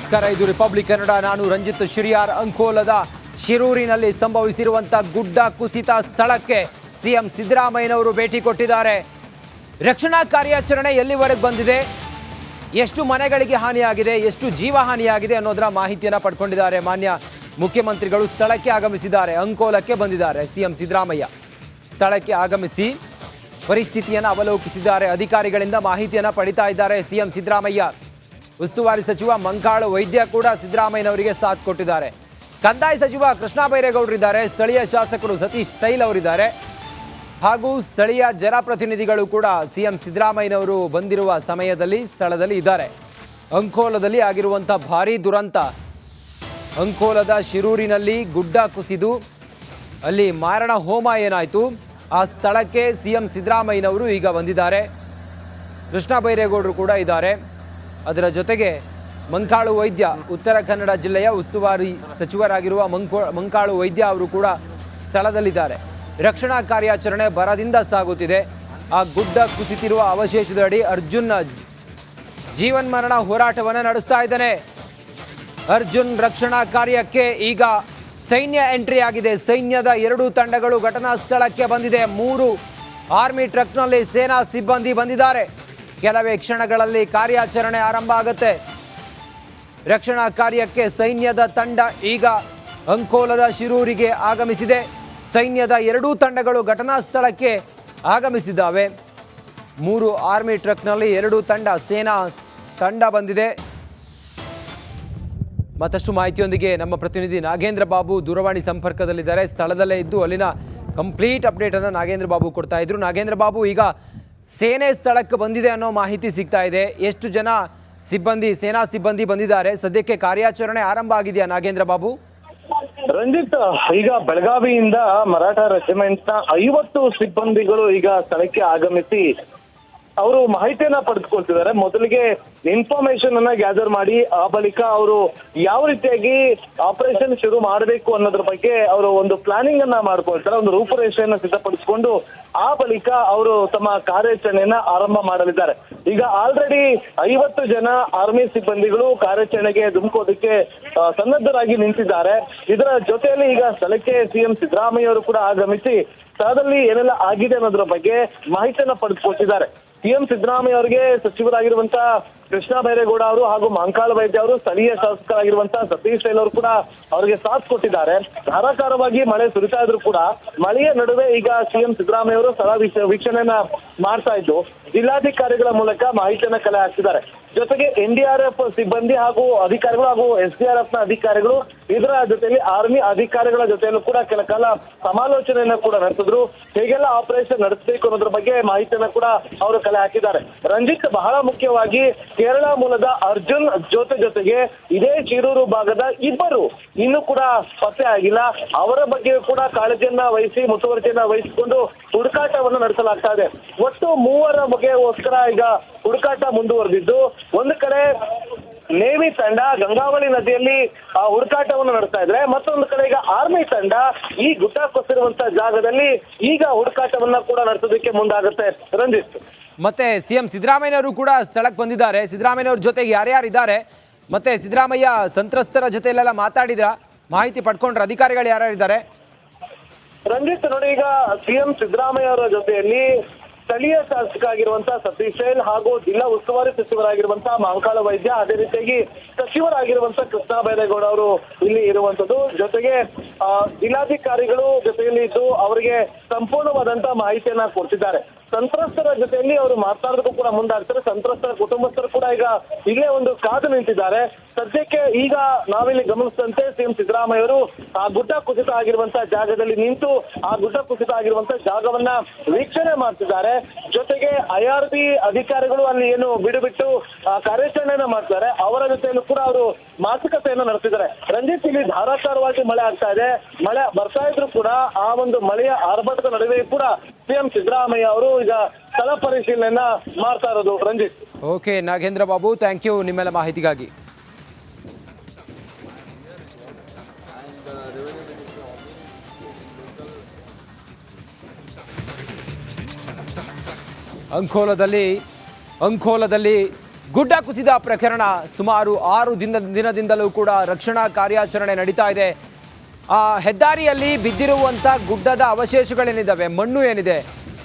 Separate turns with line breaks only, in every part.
ನಮಸ್ಕಾರ. ಇದು ರಿಪಬ್ಲಿಕ್ ಕನ್ನಡ ನಾನು ರಂಜಿತ್ ಶಿರಿಯಾರ್. ಅಂಕೋಲದ ಶಿರೂರಿನಲ್ಲಿ ಸಂಭವಿಸಿರುವಂತಹ ಗುಡ್ಡ ಕುಸಿತ ಸ್ಥಳಕ್ಕೆ ಸಿಎಂ ಸಿದ್ದರಾಮಯ್ಯನವರು ಭೇಟಿ ಕೊಟ್ಟಿದ್ದಾರೆ. ರಕ್ಷಣಾ ಕಾರ್ಯಾಚರಣೆ ಎಲ್ಲಿವರೆಗೆ ಬಂದಿದೆ? ಎಷ್ಟು ಮನೆಗಳಿಗೆ ಹಾನಿಯಾಗಿದೆ? ಎಷ್ಟು ಜೀವ ಹಾನಿಯಾಗಿದೆ ಅನ್ನೋದರ ಮಾಹಿತಿಯನ್ನು ಪಡ್ಕೊಂಡಿದ್ದಾರೆ ಮಾನ್ಯ ಮುಖ್ಯಮಂತ್ರಿಗಳು. ಸ್ಥಳಕ್ಕೆ ಆಗಮಿಸಿದ್ದಾರೆ. ಅಂಕೋಲಕ್ಕೆ ಬಂದಿದ್ದಾರೆ ಸಿಎಂ ಸಿದ್ದರಾಮಯ್ಯ. ಸ್ಥಳಕ್ಕೆ ಆಗಮಿಸಿ ಪರಿಸ್ಥಿತಿಯನ್ನು ಅವಲೋಕಿಸಿದ್ದಾರೆ. ಅಧಿಕಾರಿಗಳಿಂದ ಮಾಹಿತಿಯನ್ನು ಪಡಿತಾ ಇದ್ದಾರೆ ಸಿಎಂ ಸಿದ್ದರಾಮಯ್ಯ. ಉಸ್ತುವಾರಿ ಸಚಿವ ಮಂಕಾಳು ವೈದ್ಯ ಕೂಡ ಸಿದ್ದರಾಮಯ್ಯನವರಿಗೆ ಸಾಥ್ ಕೊಟ್ಟಿದ್ದಾರೆ. ಕಂದಾಯ ಸಚಿವ ಕೃಷ್ಣ ಬೈರೇಗೌಡರಿದ್ದಾರೆ ಸ್ಥಳೀಯ ಶಾಸಕರು ಸತೀಶ್ ಸೈಲ್ ಅವರಿದ್ದಾರೆ. ಹಾಗೂ ಸ್ಥಳೀಯ ಜನಪ್ರತಿನಿಧಿಗಳು ಕೂಡ ಸಿಎಂ ಸಿದ್ದರಾಮಯ್ಯನವರು ಬಂದಿರುವ ಸಮಯದಲ್ಲಿ ಸ್ಥಳದಲ್ಲಿ ಇದ್ದಾರೆ. ಅಂಕೋಲದಲ್ಲಿ ಆಗಿರುವಂಥ ಭಾರೀ ದುರಂತ. ಅಂಕೋಲದ ಶಿರೂರಿನಲ್ಲಿ ಗುಡ್ಡ ಕುಸಿದು ಅಲ್ಲಿ ಮಾರಣ ಹೋಮ ಏನಾಯಿತು? ಆ ಸ್ಥಳಕ್ಕೆ ಸಿಎಂ ಸಿದ್ದರಾಮಯ್ಯನವರು ಈಗ ಬಂದಿದ್ದಾರೆ. ಕೃಷ್ಣ ಬೈರೇಗೌಡರು ಕೂಡ ಇದ್ದಾರೆ. ಅದರ ಜೊತೆಗೆ ಮಂಕಾಳು ವೈದ್ಯ, ಉತ್ತರ ಕನ್ನಡ ಜಿಲ್ಲೆಯ ಉಸ್ತುವಾರಿ ಸಚಿವರಾಗಿರುವ ಮಂಕೋ, ಮಂಕಾಳು ವೈದ್ಯ ಅವರು ಕೂಡ ಸ್ಥಳದಲ್ಲಿದ್ದಾರೆ. ರಕ್ಷಣಾ ಕಾರ್ಯಾಚರಣೆ ಬರದಿಂದ ಸಾಗುತ್ತಿದೆ. ಆ ಗುಡ್ಡ ಕುಸಿತಿರುವ ಅವಶೇಷದಡಿ ಅರ್ಜುನ್ ಜೀವನ್ಮರಣ ಹೋರಾಟವನ್ನು ನಡೆಸ್ತಾ ಇದ್ದಾನೆ. ಅರ್ಜುನ್ ರಕ್ಷಣಾ ಕಾರ್ಯಕ್ಕೆ ಈಗ ಸೈನ್ಯ ಎಂಟ್ರಿ ಆಗಿದೆ. ಸೈನ್ಯದ ಎರಡು ತಂಡಗಳು ಘಟನಾ ಸ್ಥಳಕ್ಕೆ ಬಂದಿದೆ. ಮೂರು ಆರ್ಮಿ ಟ್ರಕ್ನಲ್ಲಿ ಸೇನಾ ಸಿಬ್ಬಂದಿ ಬಂದಿದ್ದಾರೆ. ಕೆಲವೇ ಕ್ಷಣಗಳಲ್ಲಿ ಕಾರ್ಯಾಚರಣೆ ಆರಂಭ ಆಗುತ್ತೆ. ರಕ್ಷಣಾ ಕಾರ್ಯಕ್ಕೆ ಸೈನ್ಯದ ತಂಡ ಈಗ ಅಂಕೋಲದ ಶಿರೂರಿಗೆ ಆಗಮಿಸಿದೆ. ಸೈನ್ಯದ ಎರಡೂ ತಂಡಗಳು ಘಟನಾ ಸ್ಥಳಕ್ಕೆ ಆಗಮಿಸಿದ್ದಾವೆ. ಮೂರು ಆರ್ಮಿ ಟ್ರಕ್ನಲ್ಲಿ ಎರಡು ತಂಡ ಸೇನಾ ತಂಡ ಬಂದಿದೆ. ಮತ್ತಷ್ಟು ಮಾಹಿತಿಯೊಂದಿಗೆ ನಮ್ಮ ಪ್ರತಿನಿಧಿ ನಾಗೇಂದ್ರ ಬಾಬು ದೂರವಾಣಿ ಸಂಪರ್ಕದಲ್ಲಿದ್ದಾರೆ. ಸ್ಥಳದಲ್ಲೇ ಇದ್ದು ಅಲ್ಲಿನ ಕಂಪ್ಲೀಟ್ ಅಪ್ಡೇಟನ್ನು ನಾಗೇಂದ್ರ ಬಾಬು ಕೊಡ್ತಾ ಇದ್ರು. ನಾಗೇಂದ್ರ ಬಾಬು, ಈಗ ಸೇನೆ ಸ್ಥಳಕ್ಕೆ ಬಂದಿದೆ ಅನ್ನೋ ಮಾಹಿತಿ ಸಿಗ್ತಾ ಇದೆ. ಎಷ್ಟು ಜನ ಸಿಬ್ಬಂದಿ, ಸೇನಾ ಸಿಬ್ಬಂದಿ ಬಂದಿದ್ದಾರೆ? ಸದ್ಯಕ್ಕೆ ಕಾರ್ಯಾಚರಣೆ ಆರಂಭ ಆಗಿದೆಯಾ ನಾಗೇಂದ್ರ ಬಾಬು?
ರಂಜಿತ್, ಈಗ ಬೆಳಗಾವಿಯಿಂದ ಮರಾಠ ರೆಜಿಮೆಂಟ್ನ ಐವತ್ತು ಸಿಬ್ಬಂದಿಗಳು ಈಗ ಸ್ಥಳಕ್ಕೆ ಆಗಮಿಸಿ ಅವರು ಮಾಹಿತಿಯನ್ನ ಪಡೆದುಕೊಳ್ತಿದ್ದಾರೆ. ಮೊದಲಿಗೆ ಇನ್ಫಾರ್ಮೇಶನ್ ಅನ್ನ ಗ್ಯಾದರ್ ಮಾಡಿ, ಆ ಬಳಿಕ ಅವರು ಯಾವ ರೀತಿಯಾಗಿ ಆಪರೇಷನ್ ಶುರು ಮಾಡಬೇಕು ಅನ್ನೋದ್ರ ಬಗ್ಗೆ ಅವರು ಒಂದು ಪ್ಲಾನಿಂಗ್ ಅನ್ನ ಮಾಡ್ಕೊಳ್ತಾರೆ, ಒಂದು ರೂಪುರೇಷೆಯನ್ನ ಸಿದ್ಧಪಡಿಸಿಕೊಂಡು ಆ ಬಳಿಕ ಅವರು ತಮ್ಮ ಕಾರ್ಯಾಚರಣೆಯನ್ನ ಆರಂಭ ಮಾಡಲಿದ್ದಾರೆ. ಈಗ ಆಲ್ರೆಡಿ ಐವತ್ತು ಜನ ಆರ್ಮಿ ಸಿಬ್ಬಂದಿಗಳು ಕಾರ್ಯಾಚರಣೆಗೆ ಧುಮುಕೋದಕ್ಕೆ ಸನ್ನದ್ಧರಾಗಿ ನಿಂತಿದ್ದಾರೆ. ಇದರ ಜೊತೆಯಲ್ಲಿ ಈಗ ಸ್ಥಳಕ್ಕೆ ಸಿಎಂ ಸಿದ್ದರಾಮಯ್ಯ ಅವರು ಕೂಡ ಆಗಮಿಸಿ ಸ್ಥಳದಲ್ಲಿ ಏನೆಲ್ಲ ಆಗಿದೆ ಅನ್ನೋದ್ರ ಬಗ್ಗೆ ಮಾಹಿತಿಯನ್ನ ಪಡೆದುಕೊಟ್ಟಿದ್ದಾರೆ. ಸಿಎಂ ಸಿದ್ದರಾಮಯ್ಯ ಅವರಿಗೆ ಸಚಿವರಾಗಿರುವಂತ ಕೃಷ್ಣ ಬೈರೇಗೌಡ ಅವರು ಹಾಗೂ ಮಾಂಕಾಳ ವೈದ್ಯ ಅವರು ಸ್ಥಳೀಯ ಶಾಸಕರಾಗಿರುವಂತಹ ಸತೀಶ್ ಶೈಲ್ ಅವರು ಕೂಡ ಅವರಿಗೆ ಸಾಥ್ ಕೊಟ್ಟಿದ್ದಾರೆ. ಧಾರಾಕಾರವಾಗಿ ಮಳೆ ಸುರಿತಾ ಇದ್ರು ಕೂಡ ಮಳೆಯ ನಡುವೆ ಈಗ ಸಿಎಂ ಸಿದ್ದರಾಮಯ್ಯ ಅವರು ಸ್ಥಳ ವೀಕ್ಷ- ವೀಕ್ಷಣೆಯನ್ನ ಮಾಡ್ತಾ ಇದ್ದು, ಜಿಲ್ಲಾಧಿಕಾರಿಗಳ ಮೂಲಕ ಮಾಹಿತಿಯನ್ನ ಕಲೆ ಹಾಕ್ತಿದ್ದಾರೆ. ಜೊತೆಗೆ ಎನ್ಡಿಆರ್ಎಫ್ ಸಿಬ್ಬಂದಿ ಹಾಗೂ ಅಧಿಕಾರಿಗಳು ಹಾಗೂ ಎಸ್ ಡಿ ಆರ್ ಎಫ್ನ ಅಧಿಕಾರಿಗಳು ಇದರ ಜೊತೆಯಲ್ಲಿ ಆರ್ಮಿ ಅಧಿಕಾರಿಗಳ ಜೊತೆಯಲ್ಲೂ ಕೂಡ ಕೆಲ ಕಾಲ ಸಮಾಲೋಚನೆಯನ್ನು ಕೂಡ ನಡೆಸಿದ್ರು. ಹೇಗೆಲ್ಲ ಆಪರೇಷನ್ ನಡೆಸಬೇಕು ಅನ್ನೋದ್ರ ಬಗ್ಗೆ ಮಾಹಿತಿಯನ್ನ ಕೂಡ ಅವರು ಕಲೆ ಹಾಕಿದ್ದಾರೆ. ರಂಜಿತ್, ಬಹಳ ಮುಖ್ಯವಾಗಿ ಕೇರಳ ಮೂಲದ ಅರ್ಜುನ್ ಜೊತೆ ಜೊತೆಗೆ ಇದೇ ಶಿರೂರು ಭಾಗದ ಇಬ್ಬರು ಇನ್ನೂ ಕೂಡ ಪತ್ತೆ ಆಗಿಲ್ಲ. ಅವರ ಬಗ್ಗೆ ಕೂಡ ಕಾಳಜಿಯನ್ನ ವಹಿಸಿ, ಮುತುವರ್ಜಿಯನ್ನ ವಹಿಸಿಕೊಂಡು ಹುಡುಕಾಟವನ್ನು ನಡೆಸಲಾಗ್ತಾ ಇದೆ. ಒಟ್ಟು ಮೂವರ ಬಗೆಗೋಸ್ಕರ ಈಗ ಹುಡುಕಾಟ ಮುಂದುವರೆದಿದ್ದು. ಒಂದು ಕಡೆ ನೇವಿ ತಂಡ ಗಂಗಾವಳಿ ನದಿಯಲ್ಲಿ ಆ, ಹುಡುಕಾಟವನ್ನು ನಡೆಸ್ತಾ ಇದ್ರೆ ಮತ್ತೊಂದು ಕಡೆ ಈಗ ಆರ್ಮಿ ತಂಡ ಈ ಗುಡ್ಡ ಕೊಸಿರುವಂತ ಜಾಗದಲ್ಲಿ ಈಗ ಹುಡುಕಾಟವನ್ನ ಕೂಡ ನಡೆಸೋದಕ್ಕೆ ಮುಂದಾಗುತ್ತೆ ರಂಜಿತ್.
ಮತ್ತೆ ಸಿಎಂ ಸಿದ್ದರಾಮಯ್ಯನವರು ಕೂಡ ಸ್ಥಳಕ್ಕೆ ಬಂದಿದ್ದಾರೆ. ಸಿದ್ದರಾಮಯ್ಯನವ್ರ ಜೊತೆಗೆ ಯಾರ್ಯಾರು ಇದ್ದಾರೆ ಮತ್ತೆ ಸಿದ್ದರಾಮಯ್ಯ ಸಂತ್ರಸ್ತರ ಜೊತೆಲೆಲ್ಲ ಮಾತಾಡಿದ್ರ? ಮಾಹಿತಿ ಪಡ್ಕೊಂಡ್ರ ಅಧಿಕಾರಿಗಳು ಯಾರ್ಯಾರಿದ್ದಾರೆ?
ರಂಜಿತ್ ನೋಡಿ ಈಗ ಸಿಎಂ ಸಿದ್ದರಾಮಯ್ಯ ಅವರ ಜೊತೆಯಲ್ಲಿ ಸ್ಥಳೀಯ ಶಾಸಕ ಆಗಿರುವಂತಹ ಸತೀಶ್ ಹಾಗೂ ಜಿಲ್ಲಾ ಉಸ್ತುವಾರಿ ಸಚಿವರಾಗಿರುವಂತಹ ಮಾಂಕಾಳ ವೈದ್ಯ, ಅದೇ ರೀತಿಯಾಗಿ ಸಚಿವರಾಗಿರುವಂತಹ ಕೃಷ್ಣ ಬೈರೇಗೌಡ ಅವರು ಇಲ್ಲಿ ಇರುವಂತದ್ದು ಜೊತೆಗೆ ಜಿಲ್ಲಾಧಿಕಾರಿಗಳು ಜೊತೆಯಲ್ಲಿ ಇದ್ದು ಅವರಿಗೆ ಸಂಪೂರ್ಣವಾದಂತಹ ಮಾಹಿತಿಯನ್ನ ಕೊಡ್ತಿದ್ದಾರೆ. ಸಂತ್ರಸ್ತರ ಜೊತೆಯಲ್ಲಿ ಅವರು ಮಾತಾಡೋದಕ್ಕೂ ಕೂಡ ಮುಂದಾಗ್ತಾರೆ. ಸಂತ್ರಸ್ತರ ಕುಟುಂಬಸ್ಥರು ಕೂಡ ಈಗ ಇಲ್ಲೇ ಒಂದು ಕಾದು ನಿಂತಿದ್ದಾರೆ. ಸದ್ಯಕ್ಕೆ ಈಗ ನಾವಿಲ್ಲಿ ಗಮನಿಸಿದಂತೆ ಸಿಎಂ ಸಿದ್ದರಾಮಯ್ಯ ಅವರು ಆ ಗುಡ್ಡ ಕುಸಿತ ಆಗಿರುವಂತಹ ಜಾಗದಲ್ಲಿ ನಿಂತು ಆ ಗುಡ್ಡ ಕುಸಿತ ಆಗಿರುವಂತಹ ಜಾಗವನ್ನ ವೀಕ್ಷಣೆ ಮಾಡ್ತಿದ್ದಾರೆ. ಜೊತೆಗೆ ಐಆರ್ಬಿ ಅಧಿಕಾರಿಗಳು ಅಲ್ಲಿ ಏನು ಬಿಡು ಬಿಟ್ಟು ಕಾರ್ಯಾಚರಣೆಯನ್ನ ಮಾಡ್ತಾರೆ ಅವರ ಜೊತೆಯಲ್ಲೂ ಕೂಡ ಅವರು ಮಾತುಕತೆಯನ್ನು ನಡೆಸಿದ್ದಾರೆ. ರಂಜಿತ್ ಇಲ್ಲಿ ಧಾರಾಕಾರವಾಗಿ ಮಳೆ ಆಗ್ತಾ ಇದೆ. ಮಳೆ ಬರ್ತಾ ಇದ್ರು ಕೂಡ ಆ ಒಂದು ಮಳೆಯ ಆರ್ಭಟದ ನಡುವೆ ಕೂಡ ಸಿಎಂ ಸಿದ್ದರಾಮಯ್ಯ ಅವರು ಈಗ ಸ್ಥಳ ಪರಿಶೀಲನೆಯನ್ನ ಮಾಡ್ತಾ ಇರೋದು Ranjit.
Okay Nagendra Babu thank you ನಿಮ್ಮೆಲ್ಲ ಮಾಹಿತಿಗಾಗಿ. ಅಂಕೋಲದಲ್ಲಿ ಅಂಕೋಲದಲ್ಲಿ ಗುಡ್ಡ ಕುಸಿದ ಪ್ರಕರಣ ಸುಮಾರು ಆರು ದಿನ ದಿನದಿಂದಲೂ ಕೂಡ ರಕ್ಷಣಾ ಕಾರ್ಯಾಚರಣೆ ನಡೀತಾ ಇದೆ. ಹೆದ್ದಾರಿಯಲ್ಲಿ ಬಿದ್ದಿರುವಂಥ ಗುಡ್ಡದ ಅವಶೇಷಗಳೇನಿದ್ದಾವೆ ಮಣ್ಣು ಏನಿದೆ?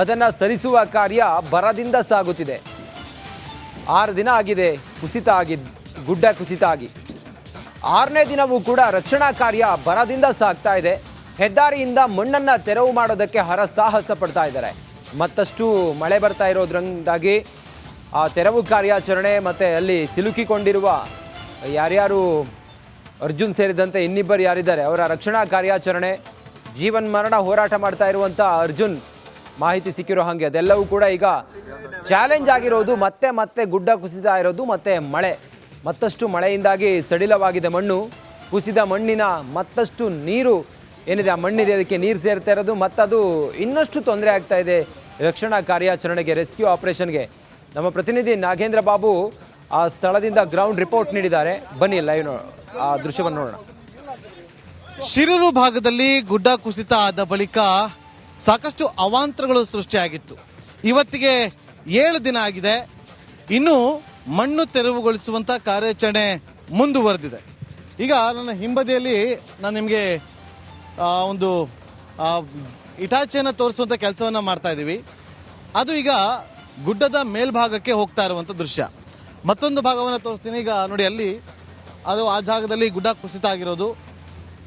ಅದನ್ನು ಸರಿಸುವ ಕಾರ್ಯ ಬರದಿಂದ ಸಾಗುತ್ತಿದೆ. ಆರು ದಿನ ಆಗಿದೆ, ಕುಸಿತ ಆಗಿದ್ ಗುಡ್ಡ ಕುಸಿತ ಆಗಿ. ಆರನೇ ದಿನವೂ ಕೂಡ ರಕ್ಷಣಾ ಕಾರ್ಯ ಬರದಿಂದ ಸಾಗ್ತಾ ಇದೆ. ಹೆದ್ದಾರಿಯಿಂದ ಮಣ್ಣನ್ನು ತೆರವು ಮಾಡೋದಕ್ಕೆ ಹರಸಾಹಸ ಪಡ್ತಾ ಇದ್ದಾರೆ. ಮತ್ತಷ್ಟು ಮಳೆ ಬರ್ತಾ ಇರೋದ್ರಿಂದಾಗಿ ಆ ತೆರವು ಕಾರ್ಯಾಚರಣೆ ಮತ್ತು ಅಲ್ಲಿ ಸಿಲುಕಿಕೊಂಡಿರುವ ಯಾರ್ಯಾರು ಅರ್ಜುನ್ ಸೇರಿದಂತೆ ಇನ್ನಿಬ್ಬರು ಯಾರಿದ್ದಾರೆ? ಅವರ ರಕ್ಷಣಾ ಕಾರ್ಯಾಚರಣೆ, ಜೀವನ್ ಮರಣ ಹೋರಾಟ ಮಾಡ್ತಾ ಇರುವಂಥ ಅರ್ಜುನ್ ಮಾಹಿತಿ ಸಿಕ್ಕಿರೋ ಹಾಗೆ. ಅದೆಲ್ಲವೂ ಕೂಡ ಈಗ ಚಾಲೆಂಜ್ ಆಗಿರೋದು, ಮತ್ತೆ ಮತ್ತೆ ಗುಡ್ಡ ಕುಸಿತಾ ಇರೋದು, ಮತ್ತೆ ಮಳೆ. ಮತ್ತಷ್ಟು ಮಳೆಯಿಂದಾಗಿ ಸಡಿಲವಾಗಿದೆ ಮಣ್ಣು. ಕುಸಿದ ಮಣ್ಣಿನ ಮತ್ತಷ್ಟು ನೀರು ಏನಿದೆ, ಆ ಮಣ್ಣಿದೆ, ಅದಕ್ಕೆ ನೀರು ಸೇರ್ತಾ ಇರೋದು. ಮತ್ತದು ಇನ್ನಷ್ಟು ತೊಂದರೆ ಆಗ್ತಾ ಇದೆ ರಕ್ಷಣಾ ಕಾರ್ಯಾಚರಣೆಗೆ ರೆಸ್ಕ್ಯೂ ಆಪರೇಷನ್ಗೆ ನಮ್ಮ ಪ್ರತಿನಿಧಿ ನಾಗೇಂದ್ರ ಬಾಬು ಆ ಸ್ಥಳದಿಂದ ಗ್ರೌಂಡ್ ರಿಪೋರ್ಟ್ ನೀಡಿದ್ದಾರೆ. ಬನ್ನಿ ಲೈವ್ ಆ ದೃಶ್ಯವನ್ನು ನೋಡೋಣ.
ಶಿರೂರು ಭಾಗದಲ್ಲಿ ಗುಡ್ಡ ಕುಸಿತ ಆದ ಬಳಿಕ ಸಾಕಷ್ಟು ಅವಾಂತರಗಳು ಸೃಷ್ಟಿಯಾಗಿತ್ತು. ಇವತ್ತಿಗೆ ಏಳು ದಿನ ಆಗಿದೆ. ಇನ್ನು ಮಣ್ಣು ತೆರವುಗೊಳಿಸುವಂತ ಕಾರ್ಯಾಚರಣೆ ಮುಂದುವರೆದಿದೆ. ಈಗ ನನ್ನ ಹಿಂಬದಿಯಲ್ಲಿ ನಾನು ನಿಮಗೆ ಒಂದು ಇಟಾಚಿಯನ್ನು ತೋರಿಸುವಂತ ಕೆಲಸವನ್ನ ಮಾಡ್ತಾ ಇದ್ದೀವಿ. ಅದು ಈಗ ಗುಡ್ಡದ ಮೇಲ್ಭಾಗಕ್ಕೆ ಹೋಗ್ತಾ ಇರುವಂತ ದೃಶ್ಯ. ಮತ್ತೊಂದು ಭಾಗವನ್ನು ತೋರಿಸ್ತೀನಿ. ಈಗ ನೋಡಿ ಅಲ್ಲಿ ಅದು ಆ ಜಾಗದಲ್ಲಿ ಗುಡ್ಡ ಕುಸಿತ ಆಗಿರೋದು.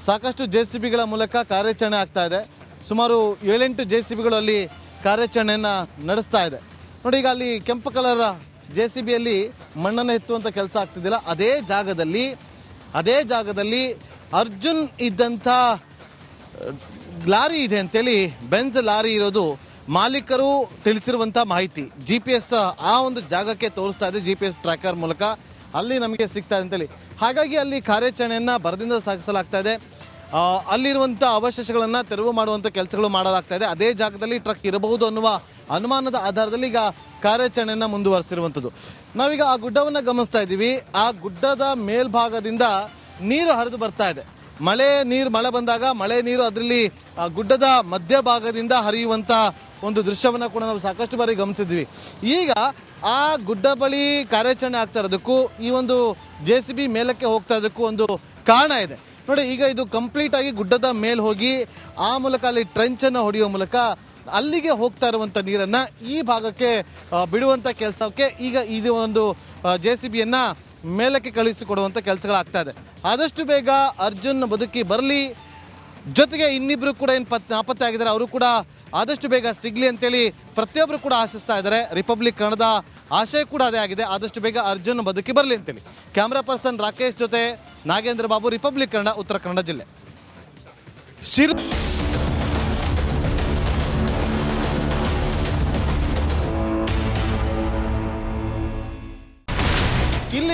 ಸಾಕಷ್ಟು ಜೆ ಸಿ ಬಿಗಳ ಮೂಲಕ ಕಾರ್ಯಾಚರಣೆ ಆಗ್ತಾ ಇದೆ. ಸುಮಾರು ಏಳೆಂಟು ಜೆ ಸಿ ಬಿಗಳು ಅಲ್ಲಿ ಕಾರ್ಯಾಚರಣೆಯನ್ನು ನಡೆಸ್ತಾ ಇದೆ. ನೋಡಿ, ಈಗ ಅಲ್ಲಿ ಕೆಂಪು ಕಲರ್ ಜೆ ಸಿ ಬಿಯಲ್ಲಿ ಮಣ್ಣನ್ನು ಎತ್ತುವಂಥ ಕೆಲಸ ಆಗ್ತಿದ್ದಿಲ್ಲ. ಅದೇ ಜಾಗದಲ್ಲಿ ಅದೇ ಜಾಗದಲ್ಲಿ ಅರ್ಜುನ್ ಇದ್ದಂಥ ಲಾರಿ ಇದೆ ಅಂತೇಳಿ ಬೆನ್ಸ್ ಲಾರಿ ಇರೋದು ಮಾಲೀಕರು ತಿಳಿಸಿರುವಂಥ ಮಾಹಿತಿ. ಜಿ ಪಿ ಎಸ್ ಆ ಒಂದು ಜಾಗಕ್ಕೆ ತೋರಿಸ್ತಾ ಇದೆ, ಜಿ ಪಿ ಎಸ್ ಟ್ರ್ಯಾಕರ್ ಮೂಲಕ. ಅಲ್ಲಿ ನಮಗೆ ಸಿಗ್ತಾ ಇದೆ ಅಂತೇಳಿ. ಹಾಗಾಗಿ ಅಲ್ಲಿ ಕಾರ್ಯಾಚರಣೆಯನ್ನು ಬರದಿಂದ ಸಾಗಿಸಲಾಗ್ತಾ ಇದೆ. ಅಲ್ಲಿರುವಂಥ ಅವಶೇಷಗಳನ್ನು ತೆರವು ಮಾಡುವಂಥ ಕೆಲಸಗಳು ಮಾಡಲಾಗ್ತಾ ಇದೆ. ಅದೇ ಜಾಗದಲ್ಲಿ ಟ್ರಕ್ ಇರಬಹುದು ಅನ್ನುವ ಅನುಮಾನದ ಆಧಾರದಲ್ಲಿ ಈಗ ಕಾರ್ಯಾಚರಣೆಯನ್ನು ಮುಂದುವರಿಸಿರುವಂತದ್ದು. ನಾವೀಗ ಆ ಗುಡ್ಡವನ್ನು ಗಮನಿಸ್ತಾ ಇದ್ದೀವಿ. ಆ ಗುಡ್ಡದ ಮೇಲ್ಭಾಗದಿಂದ ನೀರು ಹರಿದು ಬರ್ತಾ ಇದೆ. ಮಳೆ ನೀರು, ಮಳೆ ಬಂದಾಗ ಮಳೆ ನೀರು ಅದರಲ್ಲಿ ಗುಡ್ಡದ ಮಧ್ಯಭಾಗದಿಂದ ಹರಿಯುವಂಥ ಒಂದು ದೃಶ್ಯವನ್ನು ಕೂಡ ನಾವು ಸಾಕಷ್ಟು ಬಾರಿ ಗಮನಿಸಿದ್ವಿ. ಈಗ ಆ ಗುಡ್ಡ ಬಳಿ ಕಾರ್ಯಾಚರಣೆ ಆಗ್ತಾ ಇರೋದಕ್ಕೂ ಈ ಒಂದು ಜೆ ಸಿ ಬಿ ಮೇಲಕ್ಕೆ ಹೋಗ್ತಾ ಇರೋದಕ್ಕೂ ಒಂದು ಕಾರಣ ಇದೆ. ನೋಡಿ, ಈಗ ಇದು ಕಂಪ್ಲೀಟ್ ಆಗಿ ಗುಡ್ಡದ ಮೇಲೆ ಹೋಗಿ ಆ ಮೂಲಕ ಅಲ್ಲಿ ಟ್ರೆಂಚ್ ಅನ್ನು ಹೊಡೆಯುವ ಮೂಲಕ ಅಲ್ಲಿಗೆ ಹೋಗ್ತಾ ಇರುವಂತ ನೀರನ್ನ ಈ ಭಾಗಕ್ಕೆ ಬಿಡುವಂತ ಕೆಲಸಕ್ಕೆ ಈಗ ಇದು ಒಂದು ಜೆ ಸಿ ಬಿಯನ್ನ ಮೇಲಕ್ಕೆ ಕಳುಹಿಸಿಕೊಡುವಂತ ಕೆಲಸಗಳಾಗ್ತಾ ಇದೆ. ಆದಷ್ಟು ಬೇಗ ಅರ್ಜುನ್ ಬದುಕಿ ಬರಲಿ. ಜೊತೆಗೆ ಇನ್ನಿಬ್ರು ಕೂಡ ಏನು ಪತ್ ನಾಪತ್ತೆ ಆಗಿದ್ದಾರೆ, ಅವರು ಕೂಡ ಆದಷ್ಟು ಬೇಗ ಸಿಗ್ಲಿ ಅಂತೇಳಿ ಪ್ರತಿಯೊಬ್ಬರು ಕೂಡ ಆಶಿಸ್ತಾ ಇದ್ದಾರೆ. ರಿಪಬ್ಲಿಕ್ ಕನ್ನಡದ ಆಶಯ ಕೂಡ ಅದೇ ಆಗಿದೆ. ಆದಷ್ಟು ಬೇಗ ಅರ್ಜುನ್ ಬದುಕಿ ಬರಲಿ ಅಂತೇಳಿ. ಕ್ಯಾಮ್ರಾ ಪರ್ಸನ್ ರಾಕೇಶ್ ಜೊತೆ ನಾಗೇಂದ್ರ ಬಾಬು ರಿಪಬ್ಲಿಕ್ ಕನ್ನಡ, ಉತ್ತರ ಕನ್ನಡ ಜಿಲ್ಲೆ. ಶಿರ್